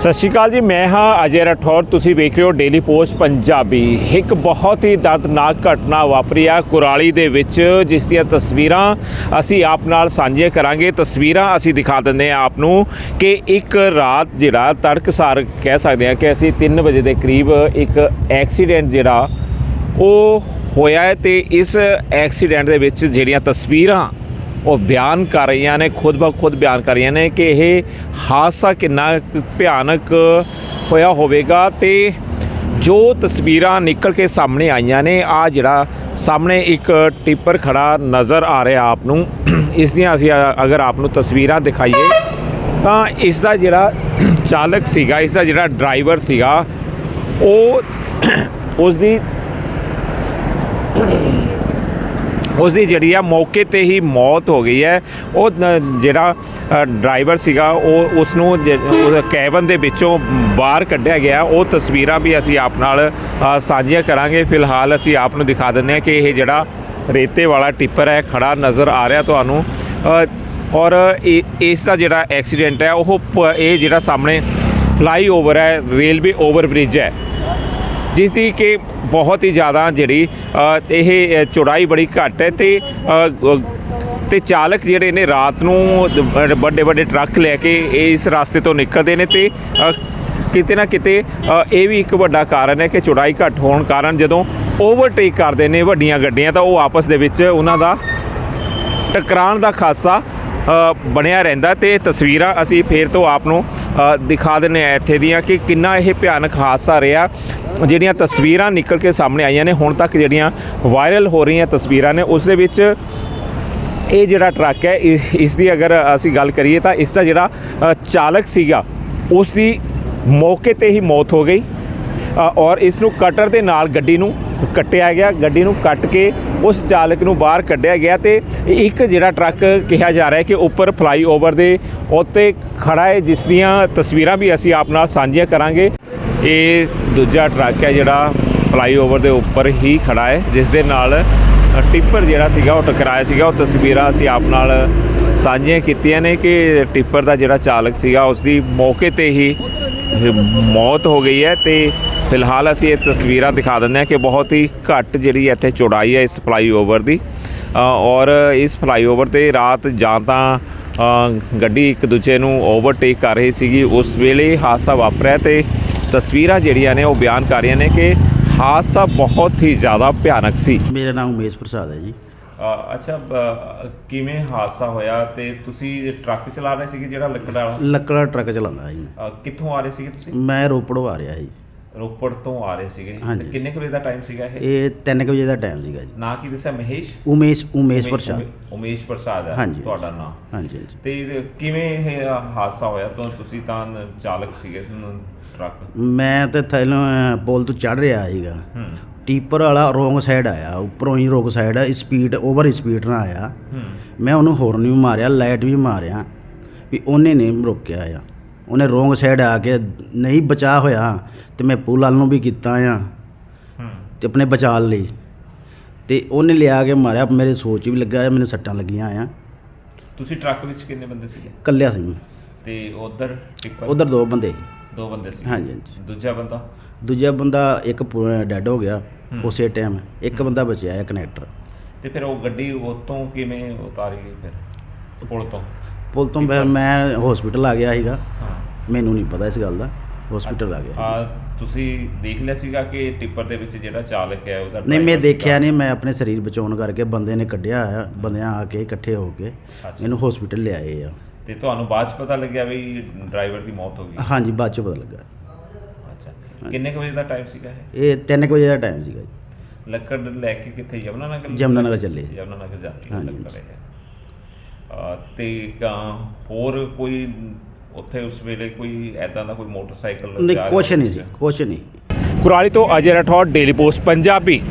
ਸਤਿ ਸ਼੍ਰੀ ਅਕਾਲ ਜੀ, ਮੈਂ ਹਾਂ ਅਜੇ ਰਾਠੌਰ। ਤੁਸੀਂ ਵੇਖ ਰਹੇ ਹੋ ਡੇਲੀ ਪੋਸਟ ਪੰਜਾਬੀ। ਇੱਕ ਬਹੁਤ ਹੀ ਦਰਦਨਾਕ ਘਟਨਾ ਵਾਪਰੀ ਆ ਕੁਰਾਲੀ ਦੇ ਵਿੱਚ, ਜਿਸ ਦੀਆਂ ਤਸਵੀਰਾਂ ਅਸੀਂ ਆਪ ਨਾਲ ਸਾਂਝੀਆਂ ਕਰਾਂਗੇ। ਤਸਵੀਰਾਂ ਅਸੀਂ ਦਿਖਾ ਦਿੰਦੇ ਹਾਂ ਆਪ ਨੂੰ ਕਿ ਇੱਕ ਰਾਤ ਜਿਹੜਾ ਤੜਕਸਾਰ ਕਹਿ ਸਕਦੇ ਹਾਂ ਕਿ ਅਸੀਂ 3 ਵਜੇ ਦੇ ਕਰੀਬ ਇੱਕ ਐਕਸੀਡੈਂਟ ਜਿਹੜਾ ਉਹ ਹੋਇਆ ਹੈ ਤੇ ਇਸ ਐਕਸੀਡੈਂਟ ਦੇ ਵਿੱਚ ਜਿਹੜੀਆਂ ਤਸਵੀਰਾਂ ਉਹ ਬਿਆਨ ਕਰ ਰਹੀਆਂ ਨੇ, ਖੁਦ ਬਖੁਦ ਬਿਆਨ ਕਰ ਰਹੀਆਂ ਨੇ ਕਿ ਇਹ ਹਾਦਸਾ ਕਿੰਨਾ ਭਿਆਨਕ ਹੋਇਆ ਹੋਵੇਗਾ ਤੇ ਜੋ ਤਸਵੀਰਾਂ ਨਿਕਲ ਕੇ ਸਾਹਮਣੇ ਆਈਆਂ ਨੇ ਆ ਜਿਹੜਾ ਸਾਹਮਣੇ ਇੱਕ ਟਿੱਪਰ ਖੜਾ ਨਜ਼ਰ ਆ ਰਿਹਾ ਆਪ ਨੂੰ, ਇਸ ਦੀਆਂ ਅਸੀਂ ਅਗਰ ਆਪ ਨੂੰ ਤਸਵੀਰਾਂ ਦਿਖਾਈਏ, ਤਾਂ ਇਸ ਦਾ ਜਿਹੜਾ ਚਾਲਕ ਸੀਗਾ, ਇਸ ਦਾ ਜਿਹੜਾ ਡਰਾਈਵਰ ਸੀਗਾ, ਉਹ ਉਸ ਦੀ ਉਸ ਦੀ ਜਿਹੜੀ ਆ ਮੌਕੇ ਤੇ ਹੀ ਮੌਤ ਹੋ ਗਈ ਹੈ। ਉਹ ਜਿਹੜਾ ਡਰਾਈਵਰ ਸੀਗਾ, ਉਹ ਉਸ ਨੂੰ ਕੈਬਨ ਦੇ ਵਿੱਚੋਂ ਬਾਹਰ ਕੱਢਿਆ ਗਿਆ। ਉਹ ਤਸਵੀਰਾਂ ਵੀ ਅਸੀਂ ਆਪ ਨਾਲ ਸਾਂਝੀਆਂ ਕਰਾਂਗੇ। ਫਿਲਹਾਲ ਅਸੀਂ ਆਪ ਨੂੰ ਦਿਖਾ ਦਿੰਦੇ ਹਾਂ ਕਿ ਇਹ ਜਿਹੜਾ ਰੇਤੇ ਵਾਲਾ ਟਿੱਪਰ ਹੈ, ਖੜਾ ਨਜ਼ਰ ਆ ਰਿਹਾ ਤੁਹਾਨੂੰ। ਔਰ ਇਹ- ਇਸ ਦਾ ਜਿਹੜਾ ਐਕਸੀਡੈਂਟ ਹੈ, ਉਹ ਪ- ਇਹ ਜਿਹੜਾ ਸਾਹਮਣੇ ਫਲਾਈਓਵਰ ਹੈ, ਰੇਲਵੇ ਓਵਰ ਬ੍ਰਿਜ ਹੈ। ਜਿਸ ਦੀ ਕਿ ਬਹੁਤ ਹੀ ਜ਼ਿਆਦਾ ਜਿਹੜੀ ਇਹ ਚੌੜਾਈ ਬੜੀ ਘੱਟ ਹੈ ਤੇ ਤੇ ਚਾਲਕ ਜਿਹੜੇ ਨੇ ਰਾਤ ਨੂੰ ਵੱਡੇ ਵੱਡੇ ਟਰੱਕ ਲੈ ਕੇ ਇਸ ਰਸਤੇ ਤੋਂ ਨਿਕਲਦੇ ਨੇ ਤੇ ਕਿਤੇ ਨਾ ਕਿਤੇ ਇਹ ਵੀ ਇੱਕ ਵੱਡਾ ਕਾਰਨ ਹੈ ਕਿ ਚੌੜਾਈ ਘੱਟ ਹੋਣ ਕਾਰਨ ਜਦੋਂ ਓਵਰਟੇਕ ਕਰਦੇ ਨੇ ਵੱਡੀਆਂ ਗੱਡੀਆਂ ਤਾਂ ਉਹ ਆਪਸ ਦੇ ਵਿੱਚ ਉਹਨਾਂ ਦਾ ਟਕਰਾਉਣ ਦਾ ਖਾਸਾ ਬਣਿਆ ਰਹਿੰਦਾ ਤੇ ਤਸਵੀਰਾਂ ਅਸੀਂ ਫੇਰ ਤੋਂ ਆਪ ਨੂੰ ਦਿਖਾ ਦਿੰਨੇ ਆ ਇੱਥੇ ਦੀਆਂ ਕਿ ਕਿੰਨਾ ਇਹ ਭਿਆਨਕ ਹਾਦਸਾ ਰਿਹਾ। ਜਿਹੜੀਆਂ ਤਸਵੀਰਾਂ ਨਿਕਲ ਕੇ ਸਾਹਮਣੇ ਆਈਆਂ ਨੇ, ਹੁਣ ਤੱਕ ਜਿਹੜੀਆਂ ਵਾਇਰਲ ਹੋ ਰਹੀਆਂ ਤਸਵੀਰਾਂ ਨੇ, ਉਸ ਦੇ ਵਿੱਚ ਇਹ ਜਿਹੜਾ ਟਰੱਕ ਹੈ, ਇਸ ਦੀ ਅਗਰ ਅਸੀਂ ਗੱਲ ਕਰੀਏ ਤਾਂ ਇਸ ਦਾ ਜਿਹੜਾ ਚਾਲਕ ਸੀਗਾ, ਉਸ ਦੀ ਮੌਕੇ ਤੇ ਹੀ ਮੌਤ ਹੋ ਗਈ। ਔਰ ਇਸ ਨੂੰ ਕਟਰ ਦੇ ਨਾਲ ਗੱਡੀ ਨੂੰ ਕੱਟਿਆ ਗਿਆ, ਗੱਡੀ ਨੂੰ ਕੱਟ ਕੇ ਉਸ ਚਾਲਕ ਨੂੰ ਬਾਹਰ ਕੱਢਿਆ ਗਿਆ ਤੇ ਇੱਕ ਜਿਹੜਾ ਟਰੱਕ ਕਿਹਾ ਜਾ ਰਿਹਾ ਹੈ ਕਿ ਉੱਪਰ ਫਲਾਈਓਵਰ ਦੇ ਉੱਤੇ ਖੜਾ ਹੈ, ਜਿਸ ਦੀਆਂ ਤਸਵੀਰਾਂ ਵੀ ਅਸੀਂ ਆਪ ਨਾਲ ਸਾਂਝੀਆਂ ਕਰਾਂਗੇ। ਇਹ ਦੂਜਾ ਟਰੱਕ ਹੈ ਜਿਹੜਾ ਫਲਾਈਓਵਰ ਦੇ ਉੱਪਰ ਹੀ ਖੜਾ ਹੈ, ਜਿਸ ਦੇ ਨਾਲ ਟਿੱਪਰ ਜਿਹੜਾ ਸੀਗਾ ਉਹ ਟਕਰਾਇਆ ਸੀਗਾ। ਉਹ ਤਸਵੀਰਾਂ ਅਸੀਂ ਆਪ ਨਾਲ ਸਾਂਝੀਆਂ ਕੀਤੀਆਂ ਨੇ ਕਿ ਟਿੱਪਰ ਦਾ ਜਿਹੜਾ ਚਾਲਕ ਸੀਗਾ, ਉਸ ਦੀ ਮੌਕੇ ਤੇ ਹੀ ਮੌਤ ਹੋ ਗਈ ਹੈ ਤੇ ਫਿਲਹਾਲ ਅਸੀਂ ਇਹ ਤਸਵੀਰਾਂ ਦਿਖਾ ਦਿੰਦੇ ਹਾਂ ਕਿ ਬਹੁਤ ਹੀ ਘੱਟ ਜਿਹੜੀ ਇੱਥੇ ਚੌੜਾਈ ਹੈ ਇਸ ਫਲਾਈਓਵਰ ਦੀ। ਔਰ ਇਸ ਫਲਾਈਓਵਰ ਤੇ ਰਾਤ ਜਾਂ ਤਾਂ ਗੱਡੀ ਇੱਕ ਦੂਜੇ ਨੂੰ ਓਵਰਟੇਕ ਕਰ ਰਹੀ ਸੀਗੀ। ਉਸ ਵੇਲੇ ਹਾਦਸਾ ਵਾਪਰਿਆ ਤੇ ਤਸਵੀਰਾਂ ਜਿਹੜੀਆਂ ਨੇ ਉਹ ਬਿਆਨ ਕਰ ਰਹੀਆਂ ਨੇ ਕਿ ਹਾਦਸਾ ਬਹੁਤ ਹੀ ਜ਼ਿਆਦਾ ਭਿਆਨਕ ਸੀ। ਮੇਰਾ ਨਾਮ ਉਮੇਸ਼ ਪ੍ਰਸਾਦ ਹੈ ਜੀ। ਅੱਛਾ ਕਿਵੇਂ ਹਾਦਸਾ ਹੋਇਆ ਤੇ ਤੁਸੀਂ ਟਰੱਕ ਚਲਾ ਰਹੇ ਸੀਗੇ ਜਿਹੜਾ ਲੱਕੜਾ ਲੱਕੜਾ ਟਰੱਕ ਚਲਾਉਂਦਾ ਜੀ ਕਿੱਥੋਂ ਆ ਰਹੇ ਸੀਗੇ ਤੁਸੀਂ? ਮੈਂ ਰੋਪੜੋਂ ਆ ਰਿਹਾ ਜੀ ਰੋਪੜ ਤੋਂ ਆ ਰਹੇ ਸੀਗੇ। ਹਾਂਜੀ। ਤੇ ਕਿੰਨੇ ਕੁ ਵਜੇ ਦਾ ਟਾਈਮ ਸੀਗਾ ਇਹ? ਇਹ 3 ਵਜੇ ਦਾ ਟਾਈਮ ਸੀਗਾ ਜੀ। ਨਾਂ ਕੀ ਦੱਸਿਆ? ਮਹੇਸ਼? ਉਮੇਸ਼ ਉਮੇਸ਼ ਉਮੇ- ਪ੍ਰਸਾਦ। ਉਮੇ- ਉਮੇਸ਼ ਪ੍ਰਸਾਦ ਹੈ ਹਾਂਜੀ। ਤੁਹਾਡਾ ਨਾਮ ਹਾਂਜੀ ਹਾਂਜੀ। ਤੇ ਕਿਵੇਂ ਇਹ ਹਾਦਸਾ ਹੋਇਆ? ਤਾਂ ਤੁਸੀਂ ਤਾਂ ਚਾਲਕ ਸੀਗੇ ਨ- ਟਰੱਕ। ਮੈਂ ਤੇ ਥੱਲੋਂ ਪੁਲ ਤੋਂ ਚੜ ਰਿਹਾ ਸੀਗਾ। ਹੂੰ। ਟੀਪਰ ਵਾਲਾ ਰੋਂਗ ਸਾਈਡ ਆਇਆ ਉੱਪਰੋਂ ਹੀ wrong side speed over speed ਨਾਲ ਆਇਆ। ਹੂੰ। ਮੈਂ ਉਹਨੂੰ ਹੌਰਨ ਵੀ ਮਾਰਿਆ ਲਾਈਟ ਵੀ ਮਾਰਿਆ ਵੀ ਉਹਨੇ ਨਹੀਂ ਰੋਕਿਆ ਆ। ਉਹਨੇ ਰੋਂਗ ਸਾਈਡ ਆ ਕੇ ਨਹੀਂ ਬਚਾ ਹੋਇਆ ਤੇ ਮੈਂ ਪੁਲ ਵੱਲ ਨੂੰ ਵੀ ਕੀਤਾ ਆ। ਤੇ ਆਪਣੇ ਬਚਾਅ ਲਈ। ਤੇ ਉਹਨੇ ਲਿਆ ਕੇ ਮਾਰਿਆ ਮੇਰੇ ਸੋਚ ਵੀ ਲੱਗਾ ਮੈਨੂੰ ਸੱਟਾਂ ਲੱਗੀਆਂ ਆ। ਤੁਸੀਂ ਟਰੱਕ ਵਿੱਚ ਕਿੰਨੇ ਬੰਦੇ ਸੀਗੇ? ਕੱਲਿਆ ਸੀ ਮੈਂ। ਤੇ ਉਧਰ ਉਧਰ ਦੋ ਬੰਦੇ ਦੋ ਬੰਦੇ ਸੀ। ਹਾਂਜੀ ਹਾਂਜੀ। ਦੂਜਾ ਬੰਦਾ? ਦੂਜਾ ਬੰਦਾ ਇੱਕ ਡੈੱਡ ਹੋ ਗਿਆ। ਉਸੇ ਟਾਈਮ। ਇੱਕ ਬੰਦਾ ਬਚਿਆ ਹੈ ਕਨੈਕਟਰ। ਤੇ ਫਿਰ ਉਹ ਗੱਡੀ ਉਤੋਂ ਕਿਵੇਂ ਉਤਾਰੀ ਗਈ ਫਿਰ? ਪੁਲ ਤੋਂ? ਪੁਲ ਤੋਂ ਫਿਰ ਮੈਂ ਹਸਪੀਟਲ ਆ ਗਿਆ ਸੀਗਾ। ਮੈਨੂੰ ਨਹੀਂ ਪਤਾ ਇਸ ਗੱਲ ਦਾ। ਹਸਪੀਟਲ ਆ ਗਿਆ। ਆ ਤੁਸੀਂ ਦੇਖ ਲਿਆ ਸੀਗਾ ਕਿ ਟਿੱਪਰ ਦੇ ਵਿੱਚ ਜਿਹੜਾ ਚਾਲਕ ਹੈ ਉਹਦਾ ਨਹੀਂ ਮੈਂ driver ਦੇਖਿਆ ਸੀਗਾ। ਨਹੀਂ ਮੈਂ ਆਪਣੇ ਸਰੀਰ ਬਚਾਉਣ ਕਰਕੇ ਬੰਦੇ ਨੇ ਕੱਢਿਆ ਆ ਬੰਦਿਆਂ ਆ ਕੇ ਇਕੱਠੇ ਹੋ ਕੇ ਅੱਛਾ। ਮੈਨੂੰ ਹਸਪੀਟਲ ਲਿਆਏ ਆ। ਤੇ ਤੁਹਾਨੂੰ ਬਾਅਦ ਚ ਪਤਾ ਲੱਗਿਆ ਵੀ ਡਰਾਈਵਰ ਦੀ ਮੌਤ ਹੋ ਗਈ? ਹਾਂਜੀ ਬਾਅਦ ਚ ਪਤਾ ਲੱਗਾ। ਅੱਛਾ। ਕਿੰਨੇ ਕੁ ਵਜੇ ਦਾ ਟਾਈਮ ਸੀਗਾ ਇਹ? ਇਹ 3 ਵਜੇ ਦਾ ਟਾਈਮ ਸੀਗਾ ਜੀ। ਲੱਕੜ ਲੈ ਕੇ ਕਿੱਥੇ? ਯਮਨਾ ਨਗਰ ਯਮੁਨਾ ਨਗਰ ਚੱਲੇ। ਯਮਨਾ ਨਗਰ ਜਾਂਦੀ ਹੈ ਹਾਂਜੀ। ਲੱਕੜ ਇਹ। ਤੇ ਕਾਂ ਹੋਰ ਕੋਈ ਉੱਥੇ ਉਸ ਵੇਲੇ ਕੋਈ ਐਦਾਂ ਦਾ ਕੋਈ ਮੋਟਰਸਾਈਕਲ ਨਹੀਂ ਜਾ ਕੁਛ ਨਹੀਂ ਸੀ? ਸੀ ਕੁਛ ਨਹੀਂ ਕੁਰਾਲੀ ਤੋਂ ਅਜੇ ਰਠੌਰ ਡੇਲੀ ਪੋਸਟ ਪੰਜਾਬੀ